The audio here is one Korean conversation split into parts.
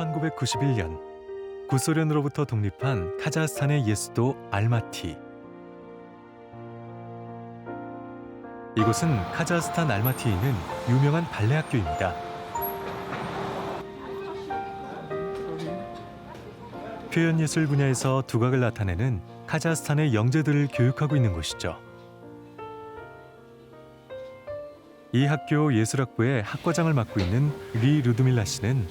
1991년 구소련으로부터 독립한 카자흐스탄의 예수도 알마티. 이곳은 카자흐스탄 알마티에 있는 유명한 발레 학교입니다. 표현 예술 분야에서 두각을 나타내는 카자흐스탄의 영재들을 교육하고 있는 곳이죠. 이 학교 예술학부의 학과장을 맡고 있는 리 루드밀라 씨는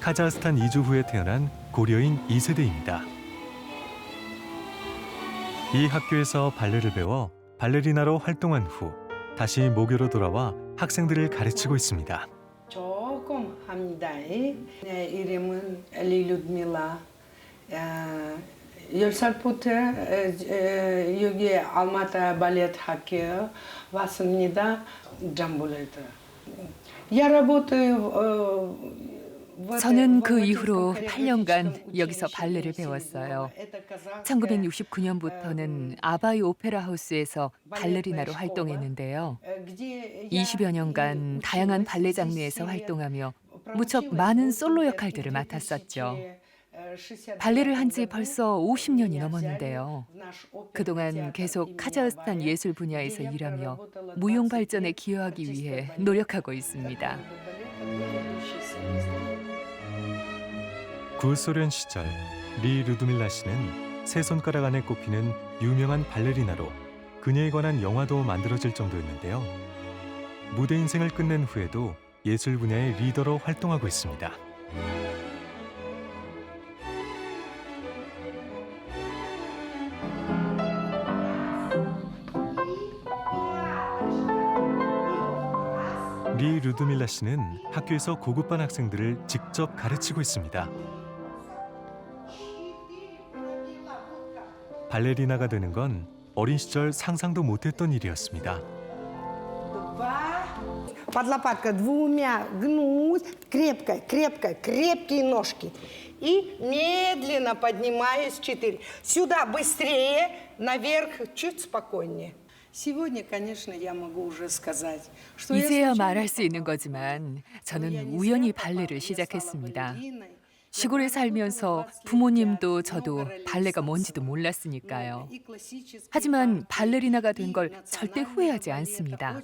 카자흐스탄 이주 후에 태어난 고려인 2세대입니다. 이 학교에서 발레를 배워 발레리나로 활동한 후 다시 모교로 돌아와 학생들을 가르치고 있습니다. 조금 합니다. 내 이름은 리 루드밀라. 아, 10살부터 여기 알마타 발ет 학교 왔습니다. 잠불에다. 저는 그 이후로 8년간 여기서 발레를 배웠어요. 1969년부터는 아바이 오페라 하우스에서 발레리나로 활동했는데요. 20여 년간 다양한 발레 장르에서 활동하며 무척 많은 솔로 역할들을 맡았었죠. 발레를 한 지 벌써 50년이 넘었는데요. 그동안 계속 카자흐스탄 예술 분야에서 일하며 무용 발전에 기여하기 위해 노력하고 있습니다. 구소련 시절 리 루드밀라 씨는 세 손가락 안에 꼽히는 유명한 발레리나로 그녀에 관한 영화도 만들어질 정도였는데요. 무대 인생을 끝낸 후에도 예술 분야의 리더로 활동하고 있습니다. 루드밀라 씨는 학교에서 고급반 학생들을 직접 가르치고 있습니다. 발레리나가 되는 건 어린 시절 상상도 못했던 일이었습니다. Два. Под лопаткой двумя гнуть, крепко, крепко, крепкие ножки. И медленно поднимаюсь четыре. Сюда быстрее, наверх чуть спокойнее. 이제야 말할 수 있는 거지만 저는 우연히 발레를 시작했습니다. 시골에 살면서 부모님도 저도 발레가 뭔지도 몰랐으니까요. 하지만 발레리나가 된 걸 절대 후회하지 않습니다.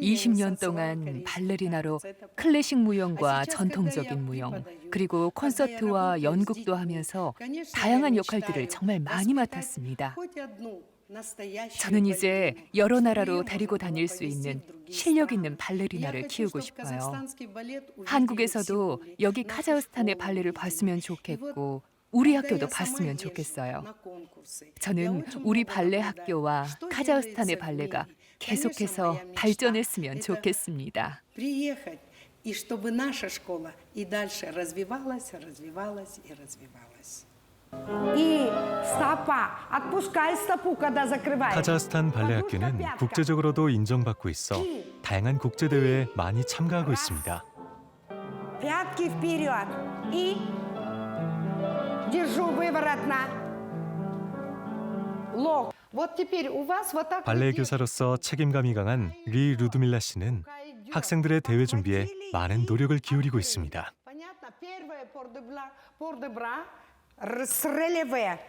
20년 동안 발레리나로 클래식 무용과 전통적인 무용, 그리고 콘서트와 연극도 하면서 다양한 역할들을 정말 많이 맡았습니다. 저는 이제 여러 나라로 데리고 다닐 수 있는 실력 있는 발레리나를 키우고 싶어요. 한국에서도 여기 카자흐스탄의 발레를 봤으면 좋겠고 우리 학교도 봤으면 좋겠어요. 저는 우리 발레 학교와 카자흐스탄의 발레가 계속해서 발전했으면 좋겠습니다. приехать, и чтобы наша школа и дальше развивалась, развивалась и развивалась. 이 카자흐스탄 발레학교는 국제적으로도 인정받고 있어 다양한 국제 대회에 많이 참가하고 있습니다. 발레 교사로서 책임감이 강한 리 루드밀라 씨는 학생들의 대회 준비에 많은 노력을 기울이고 있습니다. Понятно? Первое пор-де-бра, пор-де-бра, р- с релеве.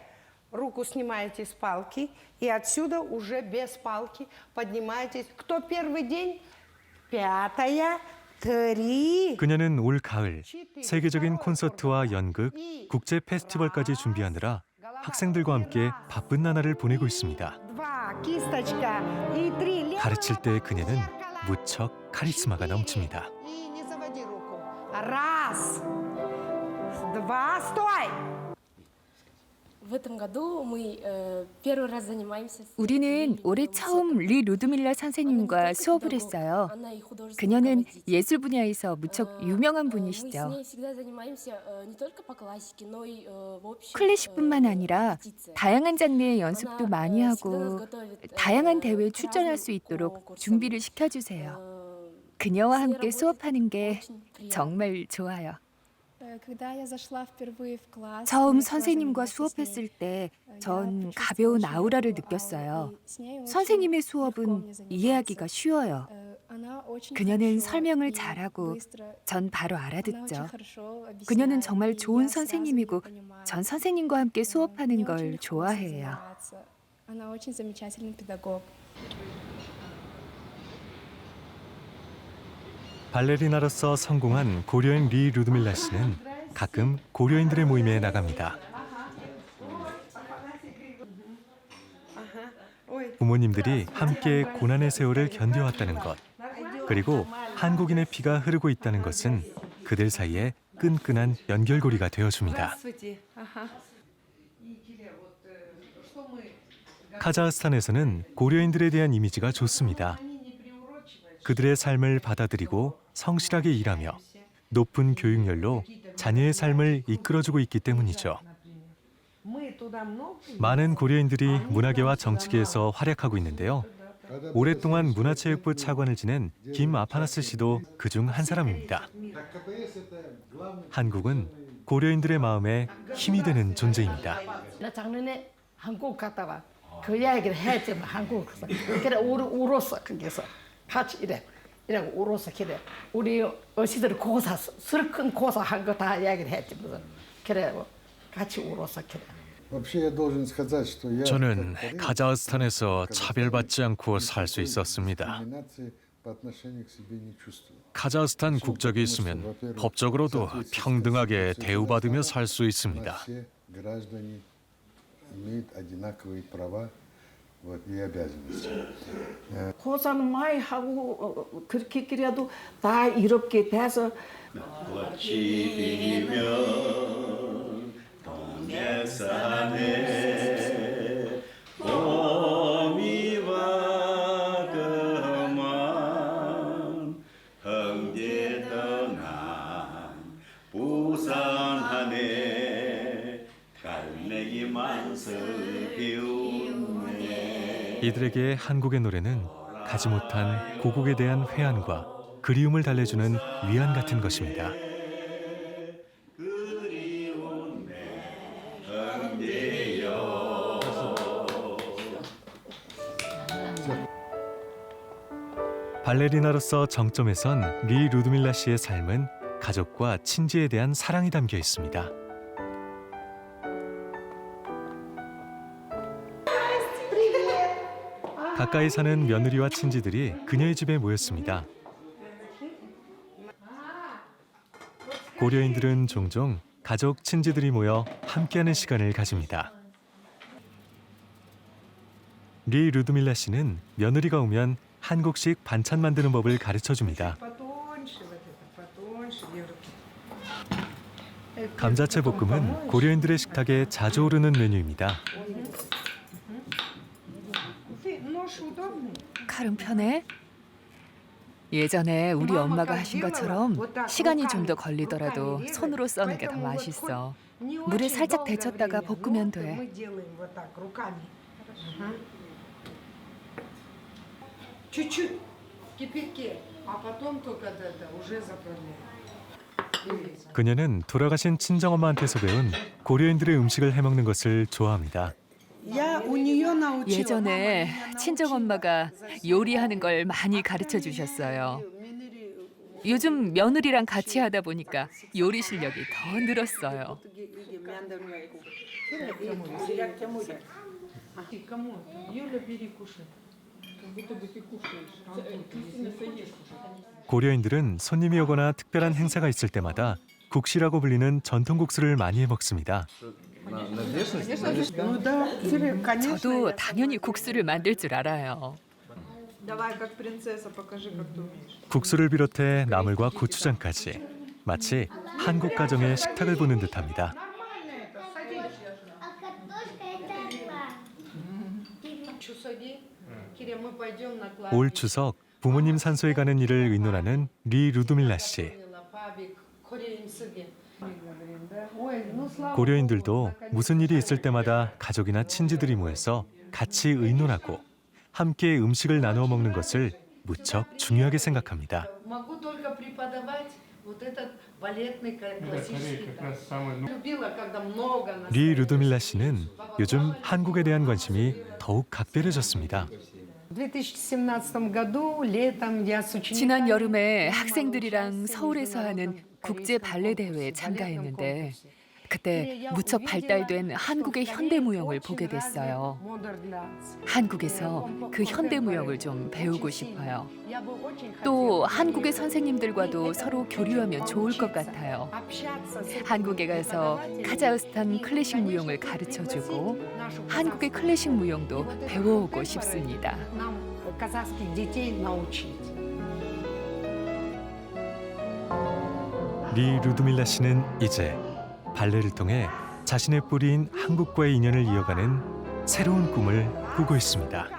Руку снимаете с палки, и отсюда уже без палки поднимаетесь. Кто первый день? Пятая, три. 그녀는 올 가을 세계적인 콘서트와 연극, 국제 페스티벌까지 준비하느라 학생들과 함께 바쁜 나날을 보내고 있습니다. Два, кисточка, и три. 가르칠 때 그녀는 무척 카리스마가 넘칩니다. И не заводи руку. Раз, два, стой. 우리는 올해 처음 리 루드밀라 선생님과 수업을 했어요. 그녀는 예술 분야에서 무척 유명한 분이시죠. 클래식뿐만 아니라 다양한 장르의 연습도 많이 하고 다양한 대회에 출전할 수 있도록 준비를 시켜주세요. 그녀와 함께 수업하는 게 정말 좋아요. 처음 선생님과 수업했을 때 전 가벼운 아우라를 느꼈어요. 선생님의 수업은 이해하기가 쉬워요. 그녀는 설명을 잘하고 전 바로 알아듣죠. 그녀는 정말 좋은 선생님이고 전 선생님과 함께 수업하는 걸 좋아해요. 발레리나로서 성공한 고려인 리 루드밀라 씨는 가끔 고려인들의 모임에 나갑니다. 부모님들이 함께 고난의 세월을 견뎌왔다는 것, 그리고 한국인의 피가 흐르고 있다는 것은 그들 사이에 끈끈한 연결고리가 되어줍니다. 카자흐스탄에서는 고려인들에 대한 이미지가 좋습니다. 그들의 삶을 받아들이고 성실하게 일하며 높은 교육열로 자녀의 삶을 이끌어주고 있기 때문이죠. 많은 고려인들이 문화계와 정치계에서 활약하고 있는데요. 오랫동안 문화체육부 차관을 지낸 김 아파나스 씨도 그중 한 사람입니다. 한국은 고려인들의 마음에 힘이 되는 존재입니다. 나 작년에 한국 갔다 와. 그 이야기를 했지만 한국에서. 그래 우리 울었어 거기서 같이 이래. 이라고 울어서 그래 우리 어시들 고사 슬큰 고사 한 거 다 이야기를 했지 무슨 그래 같이 울어서 그래 저는 카자흐스탄에서 차별받지 않고 살 수 있었습니다. 카자흐스탄 국적이 있으면 법적으로도 평등하게 대우받으며 살 수 있습니다. вот, и обязанности. 고사는 많이 하고 어, 어, 그렇게 그래도 다 이롭게 돼서 부산하네 이들에게 한국의 노래는 가지 못한 고국에 대한 회한과 그리움을 달래주는 위안 같은 것입니다. 발레리나로서 정점에선 리 루드밀라 씨의 삶은 가족과 친지에 대한 사랑이 담겨 있습니다. 가까이 사는 며느리와 친지들이 그녀의 집에 모였습니다. 고려인들은 종종 가족 친지들이 모여 함께하는 시간을 가집니다. 리 루드밀라 씨는 며느리가 오면 한국식 반찬 만드는 법을 가르쳐 줍니다. 감자채 볶음은 고려인들의 식탁에 자주 오르는 메뉴입니다. удобный? 칼은 편해? 예전에 우리 엄마가 하신 것처럼 시간이 좀 더 걸리더라도 손으로 써는 게 더 맛있어. Не 물에 очень 살짝 долгое 데쳤다가 время. 볶으면 Ну, 돼. Мы делаем вот так руками. Мгм. Чуть-чуть в кипятке, а потом только это уже заправляем. 그녀는 돌아가신 친정엄마한테서 배운 고려인들의 음식을 해먹는 것을 좋아합니다. Я у нее научила. 예전에 친정 엄마가 요리하는 걸 많이 가르쳐 주셨어요. 요즘 며느리랑 같이 하다 보니까 요리 실력이 더 늘었어요. 고려인들은 손님이 오거나 특별한 행사가 있을 때마다 국시라고 불리는 전통국수를 많이 해 먹습니다. Ну да, тебе, конечно. 저도 я 당연히 국수를 만들 줄 알아요. Давай, как принцесса, покажи, как ты умеешь. 국수를 비롯해 나물과 고추장까지 마치 한국 가정의 식탁을 보는 듯합니다. Чусади. Киря, мы пойдем на 올 추석 부모님 산소에 가는 일을 의논하는 리 루드밀라 씨. 고려인들도 무슨 일이 있을 때마다 가족이나 친지들이 모여서 같이 의논하고 함께 음식을 나누어 먹는 것을 무척 중요하게 생각합니다. 리 루드밀라 씨는 요즘 한국에 대한 관심이 더욱 각별해졌습니다. 지난 여름에 학생들이랑 서울에서 하는 국제 발레 대회에 참가했는데 그때 무척 발달된 한국의 현대무용을 보게 됐어요. 한국에서 그 현대무용을 좀 배우고 싶어요. 또 한국의 선생님들과도 서로 교류하면 좋을 것 같아요. 한국에 가서 카자흐스탄 클래식 무용을 가르쳐 주고 한국의 클래식 무용도 배워오고 싶습니다. 리 루드밀라 씨는 이제 발레를 통해 자신의 뿌리인 한국과의 인연을 이어가는 새로운 꿈을 꾸고 있습니다.